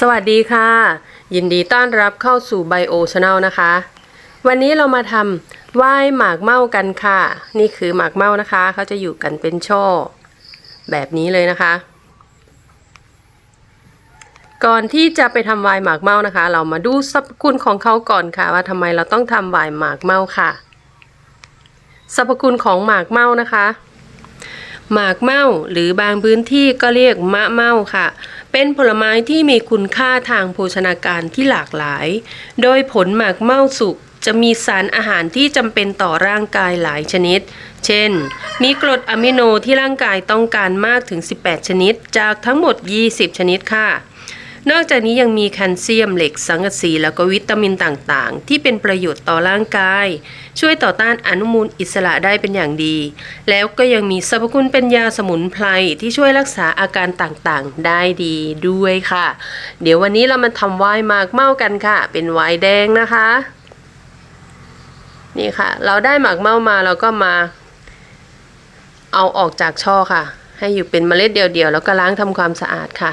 สวัสดีค่ะ ยินดีต้อนรับเข้าสู่ไบโอช n แนลนะคะ วันนี้เรามาทำว่ายหมากเม่ากันค่ะ นี่คือหมากเม่านะคะ เขาจะอยู่กันเป็นช่อ แบบนี้เลยนะคะ ก่อนที่จะไปทำวายหมากเม่านะคะ เรามาดูสรรพคุณของเขาก่อนค่ะ ว่าทำไมเราต้องทำวายหมากเม่าค่ะ สรรพคุณของหมากเม่านะคะ หมากเม่าหรือบางพื้นที่ก็เรียกมะเม่าค่ะ เป็นผลไม้ที่มีคุณค่าทางโภชนาการที่หลากหลาย โดยผลหมากเม่าสุกจะมีสารอาหารที่จำเป็นต่อร่างกายหลายชนิด เช่น มีกรดอะมิโนที่ร่างกายต้องการมากถึง 18 ชนิด จากทั้งหมด 20 ชนิดค่ะ นอกจากนี้ยังมีแคลเซียมเหล็กสังกะสีแล้วก็วิตามินต่างๆ ที่เป็นประโยชน์ต่อร่างกาย ช่วยต่อต้านอนุมูลอิสระได้เป็นอย่างดี แล้วก็ยังมีสรรพคุณเป็นยาสมุนไพรที่ช่วยรักษาอาการต่างๆ ได้ดีด้วยค่ะ เดี๋ยววันนี้เรามาทำไวน์หมากเม่ากันค่ะ เป็นไวน์แดงนะคะ นี่ค่ะ เราได้หมากเม่ามาเราก็มา เอาออกจากช่อค่ะ ให้อยู่เป็นเมล็ดเดียวๆแล้วก็ล้างทำความสะอาดค่ะ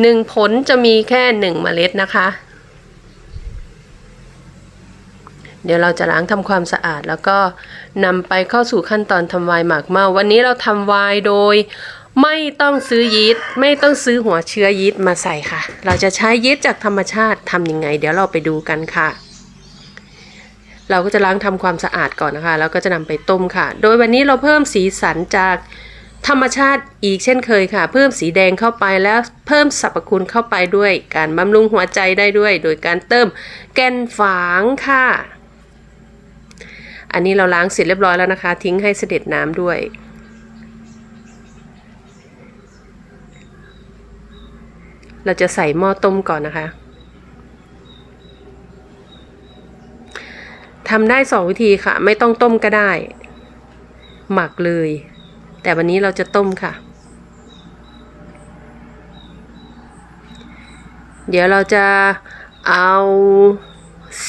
หนึ่งผลจะมีแค่หนึ่งเมล็ดนะคะ เดี๋ยวเราจะล้างทำความสะอาดแล้วก็นำไปเข้าสู่ขั้นตอนทำวน์หมากเมา วันนี้เราทำวน์โดย ไม่ต้องซื้อยีสต์ไม่ต้องซื้อหัวเชื้อยีสต์มาใส่ค่ะ เราจะใช้ยีสต์จากธรรมชาติทำยังไง เดี๋ยวเราไปดูกันค่ะเราก็จะล้างทำความสะอาดก่อนนะคะ แล้วก็จะนำไปต้มค่ะ โดยวันนี้เราเพิ่มสีสันจาก ธรรมชาติอีกเช่นเคยค่ะ เพิ่มสีแดงเข้าไปแล้วเพิ่มสรรพคุณเข้าไปด้วย การบำรุงหัวใจได้ด้วย โดยการเติมแกนฝางค่ะ อันนี้เราล้างเสร็จเรียบร้อยแล้วนะคะ ทิ้งให้เสด็จน้ำด้วยเราจะใส่หม้อต้มก่อนนะคะ ทำได้สองวิธีค่ะ ไม่ต้องต้มก็ได้ หมักเลย แต่วันนี้เราจะต้มค่ะ เดี๋ยวเราจะเอา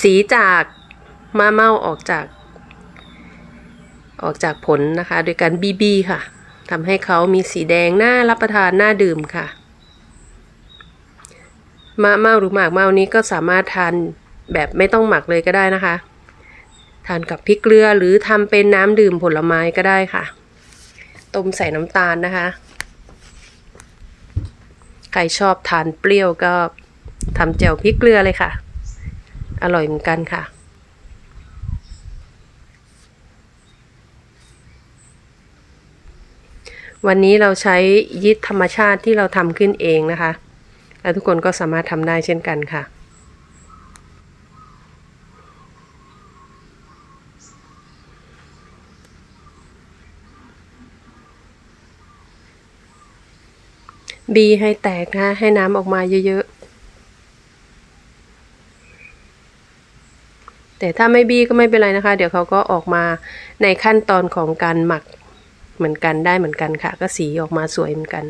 สีจากมะเม่าออกจาก ออกจากผลนะคะ โดยการบีบีค่ะทำให้เขามีสีแดงน่ารับประทานน่าดื่มค่ะ มะเม่าหรือหมากเม่านี้ก็สามารถทานแบบไม่ต้องหมักเลยก็ได้นะคะ ทานกับพริกเกลือหรือทำเป็นน้ำดื่มผลไม้ก็ได้ค่ะ ต้มใส่น้ำตาลนะคะ ใครชอบทานเปรี้ยวก็ทำแจ่วพริกเกลือเลยค่ะ อร่อยเหมือนกันค่ะ วันนี้เราใช้ยีสต์ธรรมชาติที่เราทำขึ้นเองนะคะ แล้วทุกคนก็สามารถทำได้เช่นกันค่ะ บีให้แตกนะคะให้น้ำออกมาเยอะๆ แต่ถ้าไม่บีก็ไม่เป็นไรนะคะ เดี๋ยวเขาก็ออกมาในขั้นตอนของการหมักเหมือนกันได้เหมือนกันค่ะ ก็สีออกมาสวยเหมือนกัน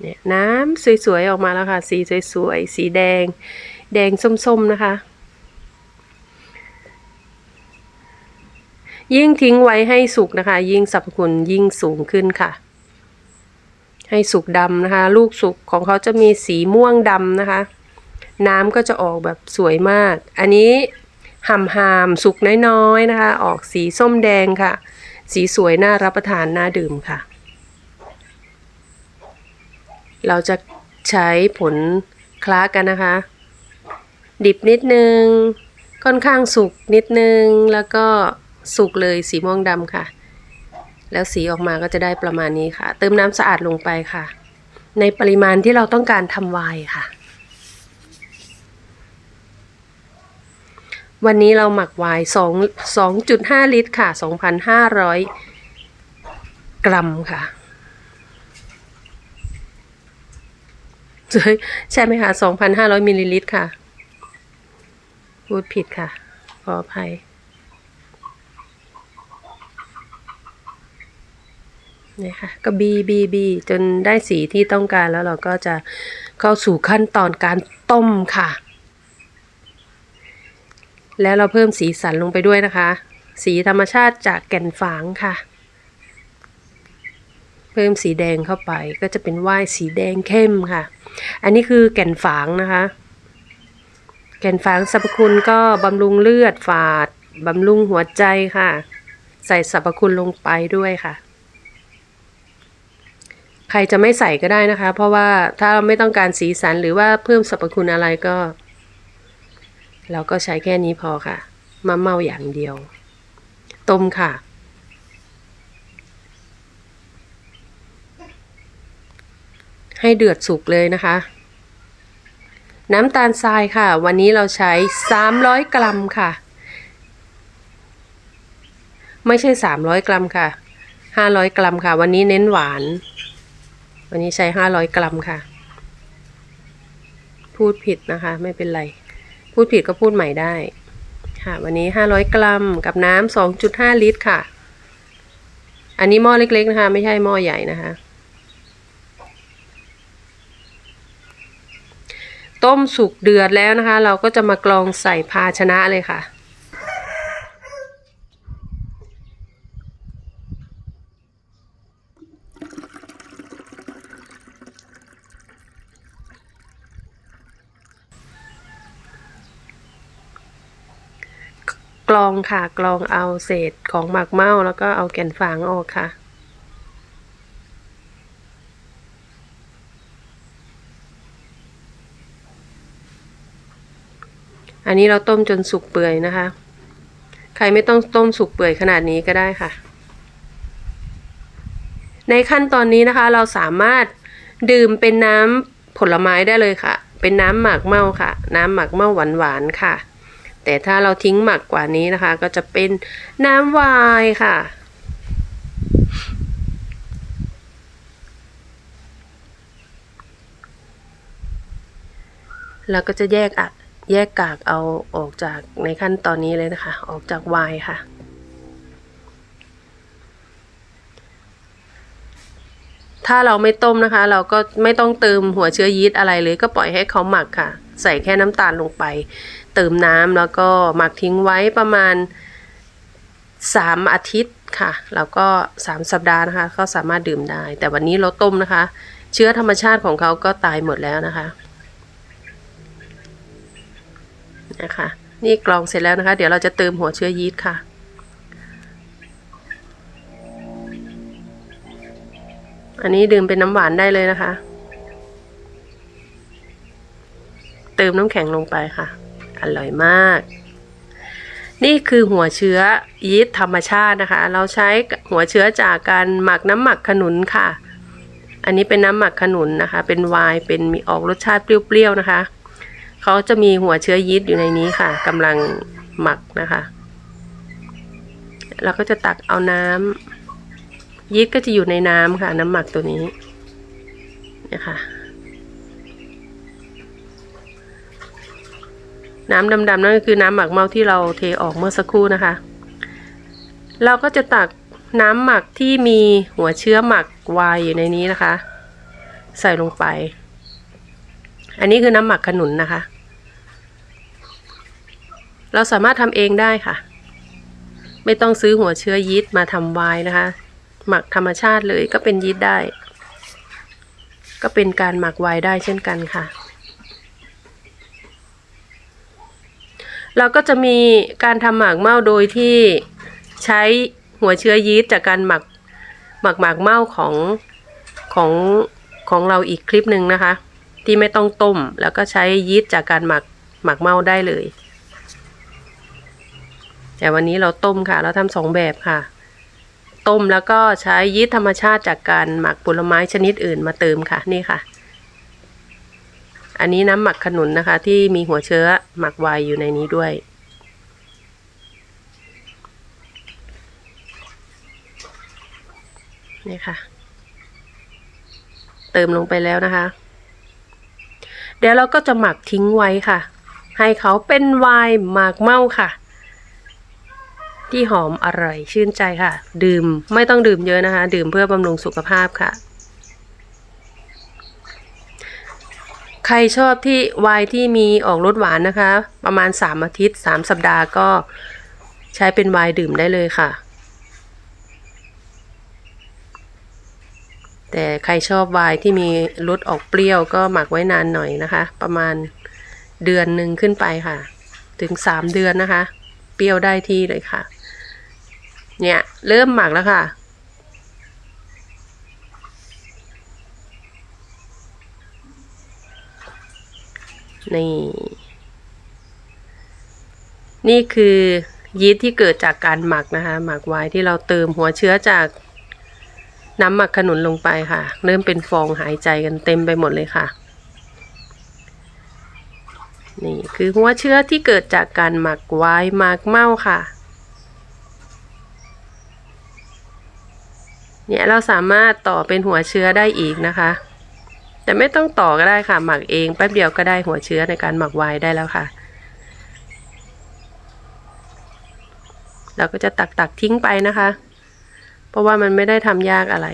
เนี่ยน้ำสวยๆ ออกมาแล้วค่ะ สีสวยๆ สีแดง แดงส้มๆ นะคะ ยิ่งทิ้งไว้ให้สุกนะคะ ยิ่งสรรพคุณยิ่งสูงขึ้นค่ะ ให้สุกดำนะคะ ลูกสุกของเขาจะมีสีม่วงดำนะคะ น้ำก็จะออกแบบสวยมาก อันนี้ห่ำหามสุกน้อยๆนะคะ ออกสีส้มแดงค่ะ สีสวยน่ารับประทานน่าดื่มค่ะ เราจะใช้ผลคล้ากันนะคะ ดิบนิดนึง ค่อนข้างสุกนิดนึงแล้วก็ สุกเลยสีม่วงดำค่ะ แล้วสีออกมาก็จะได้ประมาณนี้ค่ะ เติมน้ำสะอาดลงไปค่ะ ในปริมาณที่เราต้องการทำไวน์ค่ะ วันนี้เราหมักไวน์สองสองจุดห้าลิตรค่ะสองพันห้าร้อยกรัมค่ะใช่ใช่ไหมคะสองพันห้าร้อยมิลลิลิตรค่ะ พูดผิดค่ะ ขออภัย นี่ค่ะก็บีบีบีจนได้สีที่ต้องการแล้วเราก็จะเข้าสู่ขั้นตอนการต้มค่ะ แล้วเราเพิ่มสีสันลงไปด้วยนะคะ สีธรรมชาติจากแก่นฝางค่ะ เพิ่มสีแดงเข้าไปก็จะเป็นไวน์สีแดงเข้มค่ะ อันนี้คือแก่นฝางนะคะ แก่นฝางสรรพคุณก็บำรุงเลือดฝาดบำรุงหัวใจค่ะ ใส่สรรพคุณลงไปด้วยค่ะ ใครจะไม่ใส่ก็ได้นะคะ เพราะว่าถ้าเราไม่ต้องการสีสันหรือว่าเพิ่มสรรพคุณอะไรก็ เราก็ใช้แค่นี้พอค่ะมะเมาอย่างเดียว ต้มค่ะ ให้เดือดสุกเลยนะคะ น้ำตาลทรายค่ะ วันนี้เราใช้ 300 กรัมค่ะ ไม่ใช่ 300 กรัมค่ะ 500 กรัมค่ะ วันนี้เน้นหวาน วันนี้ใช้500กรัมค่ะ พูดผิดนะคะ ไม่เป็นไร พูดผิดก็พูดใหม่ได้ ค่ะ วันนี้500กรัมกับน้ำ2.5ลิตรค่ะ อันนี้หม้อเล็กๆนะคะ ไม่ใช่หม้อใหญ่นะคะ ต้มสุกเดือดแล้วนะคะ เราก็จะมากรองใส่ภาชนะเลยค่ะ ก รองค่ะกรองเอาเศษของหมักเมาแล้วก็เอาแก่นฝางออกค่ะ อันนี้เราต้มจนสุกเปื่อยนะคะ ใครไม่ต้องต้มสุกเปื่อยขนาดนี้ก็ได้ค่ะ ในขั้นตอนนี้นะคะเราสามารถดื่มเป็นน้ำผลไม้ได้เลยค่ะ เป็นน้ำหมักเมาค่ะ น้ำหมักเมาหวานๆค่ะ แต่ถ้าเราทิ้งหมักกว่านี้นะคะ ก็จะเป็นน้ำไวน์ค่ะ แล้วก็จะแยกอะแยกกากเอาออกจากในขั้นตอนนี้เลยนะคะ ออกจากไวน์ค่ะถ้าเราไม่ต้มนะคะ เราก็ไม่ต้องเติมหัวเชื้อยีสต์อะไรเลยก็ปล่อยให้เขาหมักค่ะ ใส่แค่น้ำตาลลงไป เติมน้ำแล้วก็หมักทิ้งไว้ประมาณ 3 อาทิตย์ค่ะ แล้วก็ 3 สัปดาห์นะคะก็สามารถดื่มได้ แต่วันนี้เราต้มนะคะ เชื้อธรรมชาติของเขาก็ตายหมดแล้วนะคะนะคะนี่กรองเสร็จแล้วนะคะ เดี๋ยวเราจะเติมหัวเชื้อยีสต์ค่ะ อันนี้ดื่มเป็นน้ำหวานได้เลยนะคะ ติมน้ำแข็งลงไปค่ะ อร่อยมาก นี่คือหัวเชื้อยีสต์ธรรมชาตินะคะ เราใช้หัวเชื้อจากการหมักน้ำหมักขนุนค่ะ อันนี้เป็นน้ำหมักขนุนนะคะ เป็นไวน์เป็นมีออกรสชาติเปรี้ยวๆนะคะเขาจะมีหัวเชื้อยีสต์อยู่ในนี้ค่ะกำลังหมักนะคะ เราก็จะตักเอาน้ำยีสต์ก็จะอยู่ในน้ำค่ะ น้ำหมักตัวนี้นี่ค่ะ น้ำดำๆนั่นก็คือน้ำหมักเมาที่เราเทออกเมื่อสักครู่นะคะ เราก็จะตักน้ำหมักที่มีหัวเชื้อหมักไวน์อยู่ในนี้นะคะ ใส่ลงไป อันนี้คือน้ำหมักขนุนนะคะ เราสามารถทำเองได้ค่ะ ไม่ต้องซื้อหัวเชื้อยีสต์มาทำไวน์นะคะ หมักธรรมชาติเลยก็เป็นยีสต์ได้ ก็เป็นการหมักไวน์ได้เช่นกันค่ะ เราก็จะมีการทำหมากเม่าโดยที่ใช้หัวเชื้อยีสต์จากการหมักหมักหมากเม่าของของของเราอีกคลิปหนึ่งนะคะ ที่ไม่ต้องต้ม แล้วก็ใช้ยีสต์จากการหมักหมักเม่าได้เลย แต่วันนี้เราต้มค่ะ เราทำสองแบบค่ะ ต้มแล้วก็ใช้ยีสต์ธรรมชาติจากการหมักผลไม้ชนิดอื่นมาเติมค่ะนี่ค่ะ อันนี้น้ำหมักขนุนนะคะ ที่มีหัวเชื้อหมักไวน์อยู่ในนี้ด้วย นี่ค่ะ เติมลงไปแล้วนะคะ เดี๋ยวเราก็จะหมักทิ้งไว้ค่ะ ให้เขาเป็นไวน์หมากเมาค่ะ ที่หอมอร่อยชื่นใจค่ะ ดื่มไม่ต้องดื่มเยอะนะคะ ดื่มเพื่อบำรุงสุขภาพค่ะ ใครชอบที่ไวน์ที่มีออกรสหวานนะคะ ประมาณ 3 อาทิตย์ 3 สัปดาห์ก็ใช้เป็นไวน์ดื่มได้เลยค่ะ แต่ใครชอบไวน์ที่มีรสออกเปรี้ยวก็หมักไว้นานหน่อยนะคะ ประมาณเดือนหนึ่งขึ้นไปค่ะ ถึงสามเดือนนะคะ เปรี้ยวได้ที่เลยค่ะ เนี่ยเริ่มหมักแล้วค่ะ นี่ นี่คือยีสต์ที่เกิดจากการหมักนะคะ หมักไว้ที่เราเติมหัวเชื้อจากน้ำหมักขนุนลงไปค่ะ เริ่มเป็นฟองหายใจกันเต็มไปหมดเลยค่ะ นี่คือหัวเชื้อที่เกิดจากการหมักไว้หมักเมาค่ะ เนี่ยเราสามารถต่อเป็นหัวเชื้อได้อีกนะคะ แต่ไม่ต้องต่อก็ได้ค่ะ หมักเองแป๊บเดียวก็ได้หัวเชื้อในการหมักไวน์ได้แล้วค่ะ เราก็จะตักตักทิ้งไปนะคะ เพราะว่ามันไม่ได้ทำยากอะไร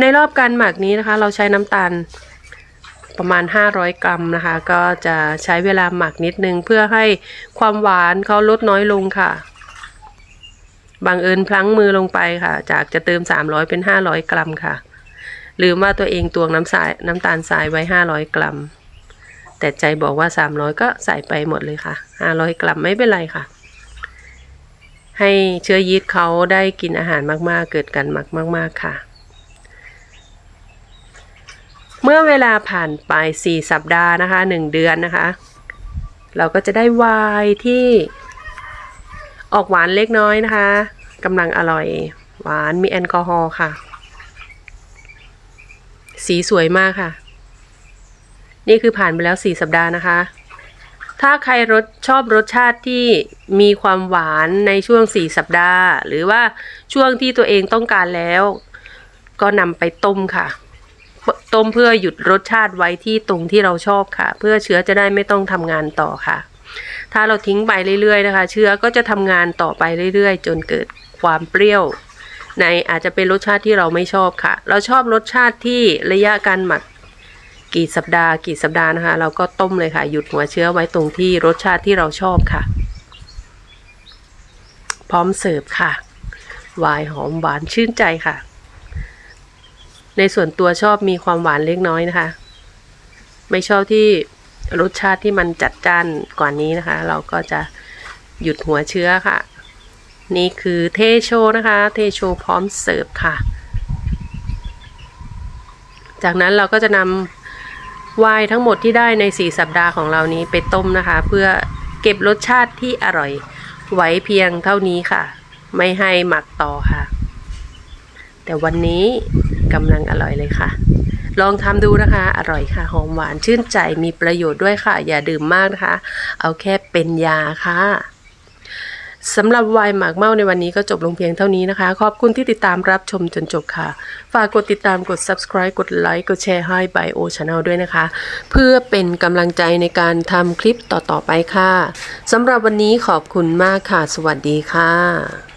ในรอบการหมักนี้นะคะ เราใช้น้ำตาลประมาณ 500 กรัมนะคะ ก็จะใช้เวลาหมักนิดนึงเพื่อให้ความหวานเขาลดน้อยลงค่ะ บางเอิญพลั้งมือลงไปค่ะ จากจะเติม 300 เป็น 500 กรัมค่ะ ลืมว่าตัวเองตวงน้ำสายน้ำตาลทรายไว้ 500 กรัม แต่ใจบอกว่า 300 ก็ใส่ไปหมดเลยค่ะ 500 กรัมไม่เป็นไรค่ะ ให้เชื้อยีสต์เขาได้กินอาหารมากๆ เกิดการหมักมาก ๆ ค่ะ เมื่อเวลาผ่านไป 4 สัปดาห์นะคะ 1 เดือนนะคะ เราก็จะได้วน์ที่ ออกหวานเล็กน้อยนะคะกำลังอร่อย หวานมีแอลกอฮอล์ค่ะ สีสวยมากค่ะ นี่คือผ่านไปแล้ว 4 สัปดาห์นะคะ ถ้าใครรสชอบรสชาติที่มีความหวานในช่วง 4 สัปดาห์ หรือว่าช่วงที่ตัวเองต้องการแล้ว ก็นำไปต้มค่ะต้มเพื่อหยุดรสชาติไว้ที่ตรงที่เราชอบค่ะ เพื่อเชื้อจะได้ไม่ต้องทำงานต่อค่ะ ถ้าเราทิ้งไปเรื่อยๆนะคะ เชื้อก็จะทำงานต่อไปเรื่อยๆ จนเกิดความเปรี้ยว ในอาจจะเป็นรสชาติที่เราไม่ชอบค่ะ เราชอบรสชาติที่ระยะการหมักกี่สัปดาห์กี่สัปดาห์นะคะ เราก็ต้มเลยค่ะ หยุดหัวเชื้อไว้ตรงที่รสชาติที่เราชอบค่ะ พร้อมเสิร์ฟค่ะวน์หอมหวานชื่นใจค่ะ ในส่วนตัวชอบมีความหวานเล็กน้อยนะคะ ไม่ชอบที่ รสชาติที่มันจัดจ้านกว่านี้นะคะ เราก็จะหยุดหัวเชื้อค่ะ นี่คือเทโชนะคะ เทโชพร้อมเสิร์ฟค่ะ จากนั้นเราก็จะนำไวน์ทั้งหมดที่ได้ใน 4 สัปดาห์ของเรานี้ไปต้มนะคะ เพื่อเก็บรสชาติที่อร่อยไว้เพียงเท่านี้ค่ะ ไม่ให้หมักต่อค่ะ แต่วันนี้กำลังอร่อยเลยค่ะ ลองทำดูนะคะ อร่อยค่ะ หอมหวานชื่นใจมีประโยชน์ด้วยค่ะ อย่าดื่มมากนะคะ เอาแค่เป็นยาค่ะสำหรับวน์หมากเมาในวันนี้ก็จบลงเพียงเท่านี้นะคะ ขอบคุณที่ติดตามรับชมจนจบค่ะ ฝากกดติดตามกด subscribe กดไลค์กดแชร์ให้ Bio Channel ด้วยนะคะ เพื่อเป็นกำลังใจในการทำคลิปต่อๆไปค่ะสำหรับวันนี้ขอบคุณมากค่ะ สวัสดีค่ะ